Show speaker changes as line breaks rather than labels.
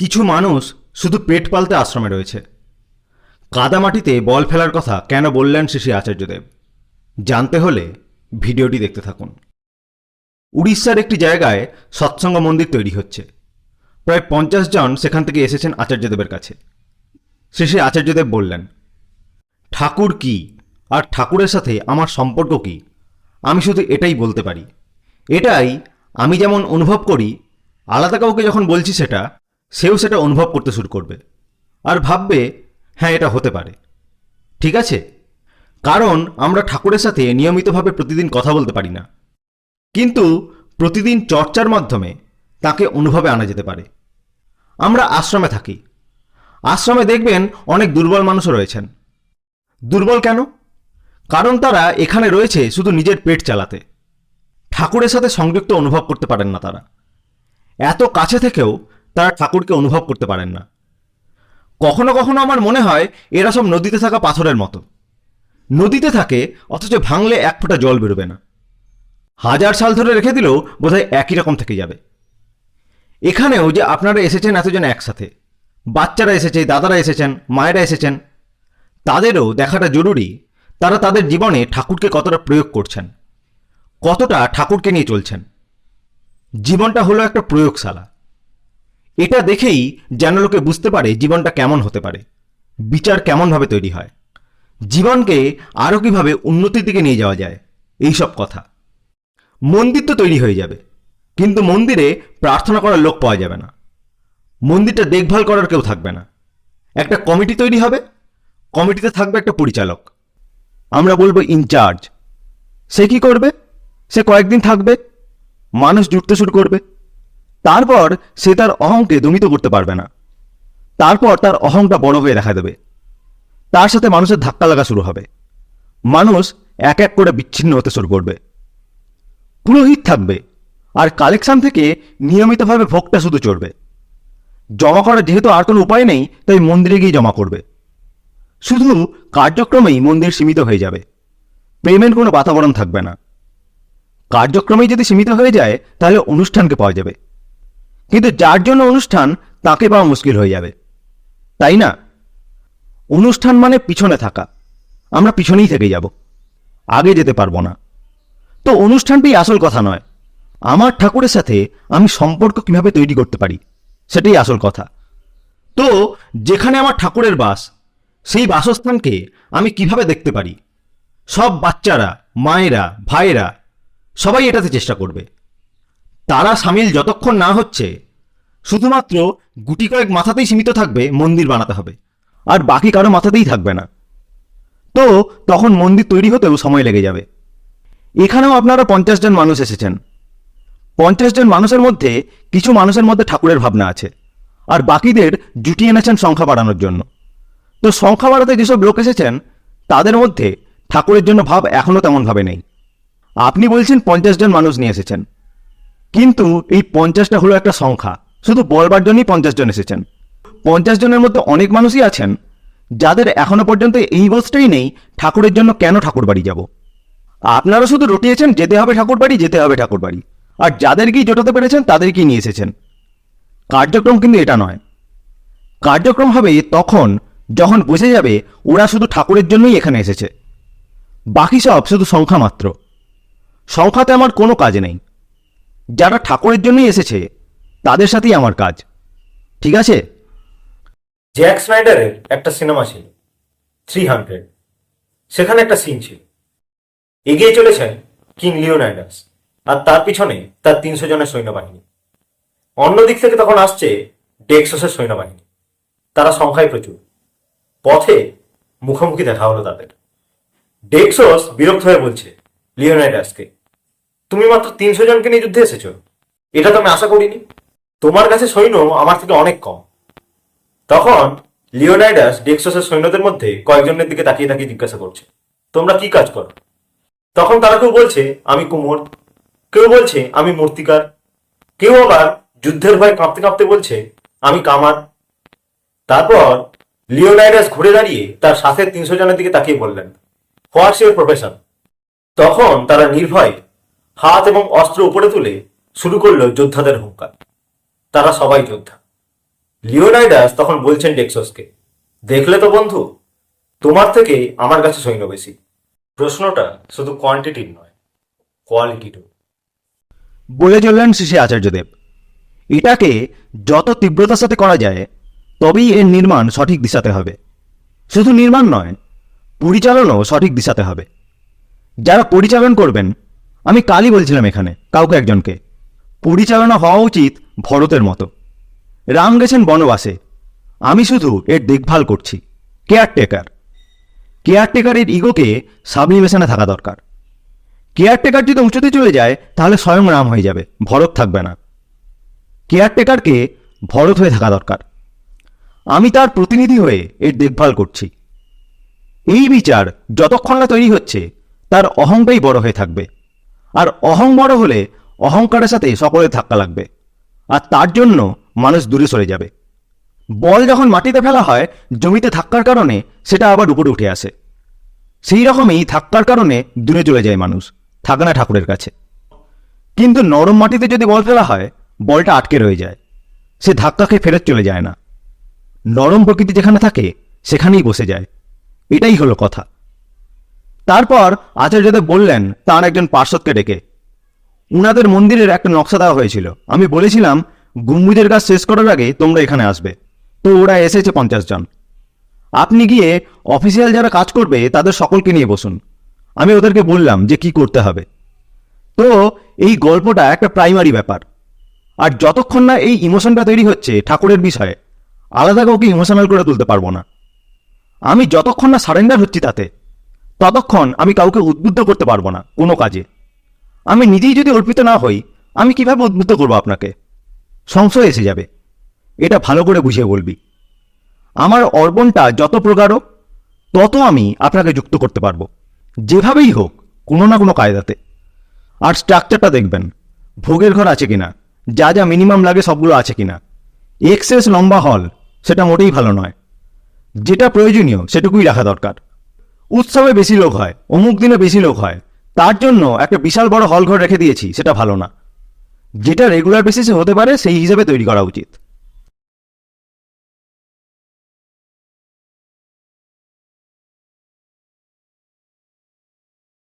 কিছু মানুষ শুধু পেট পালতে আশ্রমে রয়েছে। কাদামাটিতে বল ফেলার কথা কেন বললেন শ্রী আচার্যদেব? জানতে হলে ভিডিওটি দেখতে থাকুন। উড়িষ্যার একটি জায়গায় সৎসঙ্গ মন্দির তৈরি হচ্ছে। প্রায় পঞ্চাশ জন সেখান থেকে এসেছেন আচার্যদেবের কাছে। শ্রী আচার্যদেব বললেন, ঠাকুর কি আর ঠাকুরের সাথে আমার সম্পর্ক কি? আমি শুধু এটাই বলতে পারি। এটাই আমি যেমন অনুভব করি, আলাদা কাউকে যখন বলছি সেটা সেও সেটা অনুভব করতে শুরু করবে আর ভাববে হ্যাঁ এটা হতে পারে। ঠিক আছে? কারণ আমরা ঠাকুরের সাথে নিয়মিতভাবে প্রতিদিন কথা বলতে পারি না। কিন্তু প্রতিদিন চর্চার মাধ্যমে তাকে অনুভবে আনা যেতে পারে। আমরা আশ্রমে থাকি। আশ্রমে দেখবেন অনেক দুর্বল মানুষও রয়েছেন। দুর্বল কেন? কারণ তারা এখানে রয়েছে শুধু নিজের পেট চালাতে। ঠাকুরের সাথে সংযুক্ত অনুভব করতে পারেন না তারা। এত কাছে থেকেও তারা ঠাকুরকে অনুভব করতে পারেন না। কখনো কখনো আমার মনে হয় এরা সব নদীতে থাকা পাথরের মতো। নদীতে থাকে, অথচ ভাঙলে এক ফোঁটা জল বেরোবে না। হাজার সাল ধরে রেখে দিলেও বোধহয় একই রকম থেকে যাবে। এখানেও যে আপনারা এসেছেন এতজন একসাথে। বাচ্চারা এসেছে, দাদারা এসেছেন, মায়েরা এসেছেন, তাদেরও দেখাটা জরুরি। তারা তাদের জীবনে ঠাকুরকে কতটা প্রয়োগ করছেন, কতটা ঠাকুরকে নিয়ে চলছেন। জীবনটা হলো একটা প্রয়োগশালা। এটা দেখেই যেন লোকে বুঝতে পারে জীবনটা কেমন হতে পারে। বিচার কেমনভাবে তৈরি হয়। জীবনকে আরও কীভাবে উন্নতির দিকে নিয়ে যাওয়া যায়, এই সব কথা। মন্দির তো তৈরি হয়ে যাবে, কিন্তু মন্দিরে প্রার্থনা করার লোক পাওয়া যাবে না। মন্দিরটা দেখভাল করার কেউ থাকবে না। একটা কমিটি তৈরি হবে, কমিটিতে থাকবে একটা পরিচালক। আমরা বলব ইনচার্জ। সে কি করবে? সে কয়েকদিন থাকবে, মানুষ জুটতে শুরু করবে। তারপর সে তার অহংকে দমিত করতে পারবে না। তারপর তার অহংটা বড় হয়ে দেখা দেবে। তার সাথে মানুষের ধাক্কা লাগা শুরু হবে। মানুষ এক এক করে বিচ্ছিন্ন হতে শুরু করবে। পুরোহিত থাকবে আর কালেকশন থেকে নিয়মিতভাবে ভোগটা শুধু চড়বে। জমা করার যেহেতু আর কোনো উপায় নেই, তাই মন্দিরে গিয়ে জমা করবে। শুধু কার্যক্রমেই মন্দির সীমিত হয়ে যাবে। পেমেন্ট কোনো বাতাবরণ থাকবে না। কার্যক্রমেই যদি সীমিত হয়ে যায়, তাহলে অনুষ্ঠানকে পাওয়া যাবে। কিন্তু যার জন্য অনুষ্ঠান তাকে পাওয়া মুশকিল হয়ে যাবে। তাই না? অনুষ্ঠান মানে পিছনে থাকা। আমরা পিছনেই থেকে যাব। আগে যেতে পারব না। তো অনুষ্ঠানটাই আসল কথা নয়। আমার ঠাকুরের সাথে আমি সম্পর্ক কীভাবে তৈরি করতে পারি, সেটাই আসল কথা। তো যেখানে আমার ঠাকুরের বাস, সেই বাসস্থানকে আমি কীভাবে দেখতে পারি? সব বাচ্চারা, মায়েরা, ভাইয়েরা, সবাই এটাতে চেষ্টা করবে। তারা সামিল যতক্ষণ না হচ্ছে, শুধুমাত্র গুটি কয়েক মাথাতেই সীমিত থাকবে, মন্দির বানাতে হবে। আর বাকি কারও মাথাতেই থাকবে না। তো তখন মন্দির তৈরি হতেও সময় লেগে যাবে। এখানেও আপনারা পঞ্চাশ জন মানুষ এসেছেন। পঞ্চাশ জন মানুষের মধ্যে কিছু মানুষের মধ্যে ঠাকুরের ভাবনা আছে। আর বাকিদের জুটিয়ে এনেছেন সংখ্যা বাড়ানোর জন্য। তো সংখ্যা বাড়াতে যেসব লোক এসেছেন, তাদের মধ্যে ঠাকুরের জন্য ভাব এখনও তেমনভাবে নেই। আপনি বলছেন পঞ্চাশ জন মানুষ নিয়ে এসেছেন। কিন্তু এই পঞ্চাশটা হলো একটা সংখ্যা। শুধু বলবার জন্যই পঞ্চাশ জন এসেছেন। পঞ্চাশ জনের মধ্যে অনেক মানুষই আছেন, যাদের এখনও পর্যন্ত এই বোধটাই নেই ঠাকুরের জন্য কেন ঠাকুর বাড়ি যাব। আপনারা শুধু রটিয়েছেন, যেতে হবে ঠাকুর বাড়ি, যেতে হবে ঠাকুর বাড়ি। আর যাদেরকেই জোটাতে পেরেছেন, তাদেরকেই নিয়ে এসেছেন। কার্যক্রম কিন্তু এটা নয়। কার্যক্রম হবে তখন যখন বুঝে যাবে ওরা শুধু ঠাকুরের জন্যই এখানে এসেছে। বাকি সব শুধু সংখ্যা মাত্র। সংখ্যাতে আমার কোনো কাজ নেই। যারা ঠাকুরের জন্যই এসেছে, তাদের সাথেই আমার কাজ। ঠিক আছে?
জ্যাক স্নাইডারের একটা সিনেমা ছিল থ্রি হান্ড্রেড সেখানে একটা সিন ছিল। এগিয়ে চলেছেন কিং লিওনাইডাস আর তার পিছনে তার তিনশো জনের সৈন্যবাহিনী। অন্যদিক থেকে তখন আসছে ডেক্সোসের সৈন্যবাহিনী। তারা সংখ্যায় প্রচুর। পথে মুখোমুখি দেখা হলো তাদের। ডেক্সোস বিরক্ত হয়ে বলছে লিওনাইডাসকে তুমি মাত্র তিনশো জনকে নিয়ে যুদ্ধে এসেছ। এটা তো আমি আশা করিনি। তোমার কাছে সৈন্য আমার থেকে অনেক কম। তখন লিওনাইডাস ডেক্সোসের সৈন্যদের মধ্যে কয়েকজনের দিকে তাকিয়ে তাকিয়ে জিজ্ঞাসা করছে, তোমরা কি কাজ করো? তখন তারা কেউ বলছে, আমি কুমোর। কেউ বলছে, আমি মূর্তিকার। কেউ আবার যুদ্ধের ভয় কাঁপতে কাঁপতে বলছে, আমি কামার। তারপর লিওনাইডাস ঘুরে দাঁড়িয়ে তার সাথে তিনশো জনের দিকে তাকিয়ে বললেন হোয়াটস ইউর প্রফেশন তখন তারা নির্ভয় হাত এবং অস্ত্র উপরে তুলে শুরু করল যোদ্ধাদের হুঙ্কার। তারা সবাই যোদ্ধা। লিওনাইডাস তখন বলছেন ডেক্সসকে, দেখলে তো বন্ধু, তোমার থেকে আমার কাছে সৈন্য বেশি। প্রশ্নটা শুধু কোয়ান্টিটির নয় কোয়ালিটিরও
বলে চললেন শ্রী আচার্যদেব। এটাকে যত তীব্রতার সাথে করা যায়, তবেই এর নির্মাণ সঠিক দিশাতে হবে। শুধু নির্মাণ নয়, পরিচালনও সঠিক দিশাতে হবে। যারা পরিচালন করবেন আমি কালই বলছিলাম এখানে, কাউকে একজনকে। পরিচালনা হওয়া উচিত ভরতের মতো। রাম গেছেন বনবাসে। আমি শুধু এর দেখভাল করছি, কেয়ারটেকার। কেয়ারটেকারের ইগোকে সাবলিমেশনে থাকা দরকার। কেয়ারটেকার যদি উঁচুতে চলে যায়, তাহলে স্বয়ং রাম হয়ে যাবে, ভরত থাকবে না। কেয়ারটেকারকে ভরত হয়ে থাকা দরকার। আমি তার প্রতিনিধি হয়ে এর দেখভাল করছি। এই বিচার যতক্ষণ না তৈরি হচ্ছে, তার অহংটাই বড় হয়ে থাকবে। আর অহং বড় হলে অহংকারের সাথে সকলে ধাক্কা লাগবে। আর তার জন্য মানুষ দূরে সরে যাবে। বল যখন মাটিতে ফেলা হয়, জমিতে ধাক্কার কারণে সেটা আবার উপরে উঠে আসে। সেই রকমই ধাক্কার কারণে দূরে চলে যায় মানুষ থাকে না ঠাকুরের কাছে। কিন্তু নরম মাটিতে যদি বল ফেলা হয়, বলটা আটকে রয়ে যায়। সে ধাক্কা খেয়ে ফেরত চলে যায় না। নরম প্রকৃতি যেখানে থাকে, সেখানেই বসে যায়। এটাই হলো কথা। তারপর আচার্যদেব বললেন, তার একজন পার্শ্বদকে ডেকে। উনাদের মন্দিরের একটা নকশা দেওয়া হয়েছিল। আমি বলেছিলাম গম্বুজের কাজ শেষ করার আগে তোমরা এখানে আসবে। তো ওরা এসেছে পঞ্চাশ জন। আপনি গিয়ে অফিসিয়াল যারা কাজ করবে, তাদের সকলকে নিয়ে বসুন। আমি ওদেরকে বললাম যে কি করতে হবে। তো এই গল্পটা একটা প্রাইমারি ব্যাপার। আর যতক্ষণ না এই ইমোশনটা তৈরি হচ্ছে ঠাকুরের বিষয়ে, আলাদা কাউকে ইমোশনাল করে তুলতে পারব না। আমি যতক্ষণ না সারেন্ডার হচ্ছি তাতে ততক্ষণ আমি কাউকে উদ্বুদ্ধ করতে পারব না, কোনো কাজে। আমি নিজেই যদি অর্পিত না হই, আমি কীভাবে উদ্বুদ্ধ করব আপনাকে? সংশয় এসে যাবে। এটা ভালো করে বুঝিয়ে বলবি। আমার অর্পণটা যত প্রগাঢ়, তত আমি আপনাকে যুক্ত করতে পারব। যেভাবেই হোক, কোনো না কোনো কায়দাতে। আর স্ট্রাকচারটা দেখবেন, ভোগের ঘর আছে কিনা, যা যা মিনিমাম লাগে সবগুলো আছে কিনা। এক্সেস লম্বা হল সেটা মোটেই ভালো নয়। যেটা প্রয়োজনীয়, সেটুকুই রাখা দরকার। উৎসবে বেশি লোক হয়, অমুক দিনে বেশি লোক হয়। তার জন্য একটা বিশাল বড় হল ঘর রেখে দিয়েছি, সেটা ভালো না। যেটা রেগুলার বেসিসে হতে পারে, সেই হিসেবে তৈরি করা উচিত।